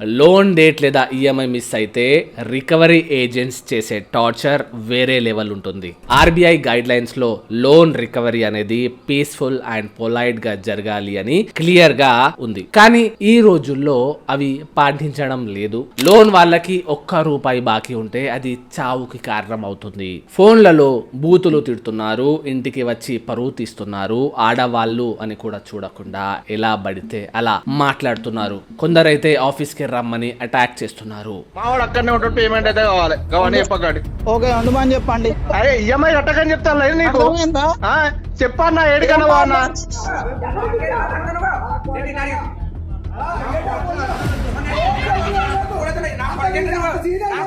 Loan date లేదా EMI miss అయితే recovery agents చేసే టార్చర్ వేరే లెవెల్ ఉంటుంది. ఆర్బీఐ గైడ్ లైన్స్లో లోన్ రికవరీ అనేది పీస్ఫుల్ అండ్ పొలైట్గా జరగాలి అని క్లియర్గా ఉంది. కానీ ఈ రోజుల్లో అవి పాటించడం లేదు. లోన్ వాళ్ళకి ఒక్క రూపాయి బాకీ ఉంటే అది చావుకి కారణం అవుతుంది. ఫోన్లలో బూతులు తిడుతున్నారు ఇంటికి వచ్చి పరువు తీస్తున్నారు ఆడవాళ్ళు అని కూడా చూడకుండా ఎలా పడితే అలా మాట్లాడుతున్నారు. కొందరైతే ఆఫీస్కి రమ్మని అటాక్ చేస్తున్నారు. మావాడు అక్కడనే ఉంటాడు పేమెంట్ అయితే కావాలి. కావాలి చెప్పకండి ఓకే చెప్పండి. అరే ఈఎంఐ కట్టకని చెప్తాను లేదు నీకు. అర్థమైందా? ఆ, చెప్పన్నా ఏడికన్నా బాగున్నా?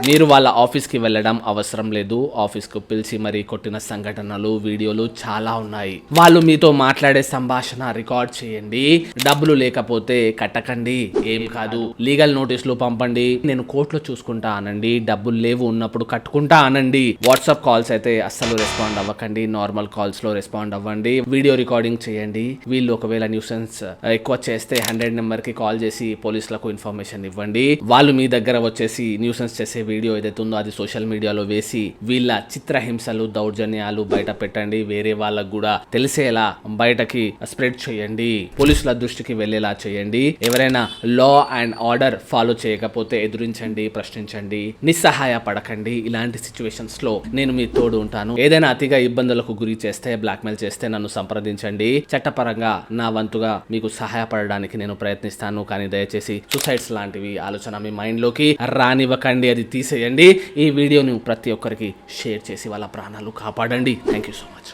మీరు వాళ్ళ ఆఫీస్కి వెళ్ళడం అవసరం లేదు. ఆఫీస్కు పిలిచి మరీ కొట్టిన సంఘటనలు వీడియోలు చాలా ఉన్నాయి. వాళ్ళు మీతో మాట్లాడే సంభాషణ రికార్డ్ చేయండి. డబ్బులు లేకపోతే కట్టకండి. ఏం కాదు. లీగల్ నోటీసులు పంపండి. నేను కోర్టులో చూసుకుంటా అనండి. డబ్బులు లేవు ఉన్నప్పుడు కట్టుకుంటా అనండి. వాట్సాప్ కాల్స్ అయితే అస్సలు రెస్పాండ్ అవ్వకండి. నార్మల్ కాల్స్లో రెస్పాండ్ అవ్వండి. వీడియో రికార్డింగ్ చేయండి. వీళ్ళు ఒకవేళ న్యూసెన్స్ ఎక్కువ చేస్తే హండ్రెడ్ నెంబర్కి కాల్ చేసి పోలీసులకు ఇన్ఫర్మేషన్ ఇవ్వండి. వాళ్ళు మీ దగ్గర వచ్చేసి న్యూసెన్స్ చేసే వీడియో ఏదైతే ఉందో అది సోషల్ మీడియాలో వేసి వీళ్ళ చిత్రహింసలు దౌర్జన్యాలు బయట పెట్టండి. వేరే వాళ్ళకు కూడా తెలిసేలా బయటకి స్ప్రెడ్ చేయండి. పోలీసుల దృష్టికి వెళ్ళేలా చేయండి. ఎవరైనా లా అండ్ ఆర్డర్ ఫాలో చేయకపోతే ఎదురించండి ప్రశ్నించండి. నిస్సహాయ పడకండి. ఇలాంటి సిచ్యువేషన్స్లో నేను మీ తోడు ఉంటాను. ఏదైనా అతిగా ఇబ్బందులకు గురి చేస్తే బ్లాక్మెయిల్ చేస్తే నన్ను సంప్రదించండి. చట్టపరంగా నా వంతుగా మీకు సహాయపడడానికి నేను ప్రయత్నిస్తాను. కానీ దయచేసి సూసైడ్స్ లాంటివి ఆలోచన మీ మైండ్లోకి రానివ్వకండి. అది తీసేయండి. ఈ వీడియోని ప్రతి ఒక్కరికి షేర్ చేసి వాళ్ళ ప్రాణాలు కాపాడండి. Thank you so much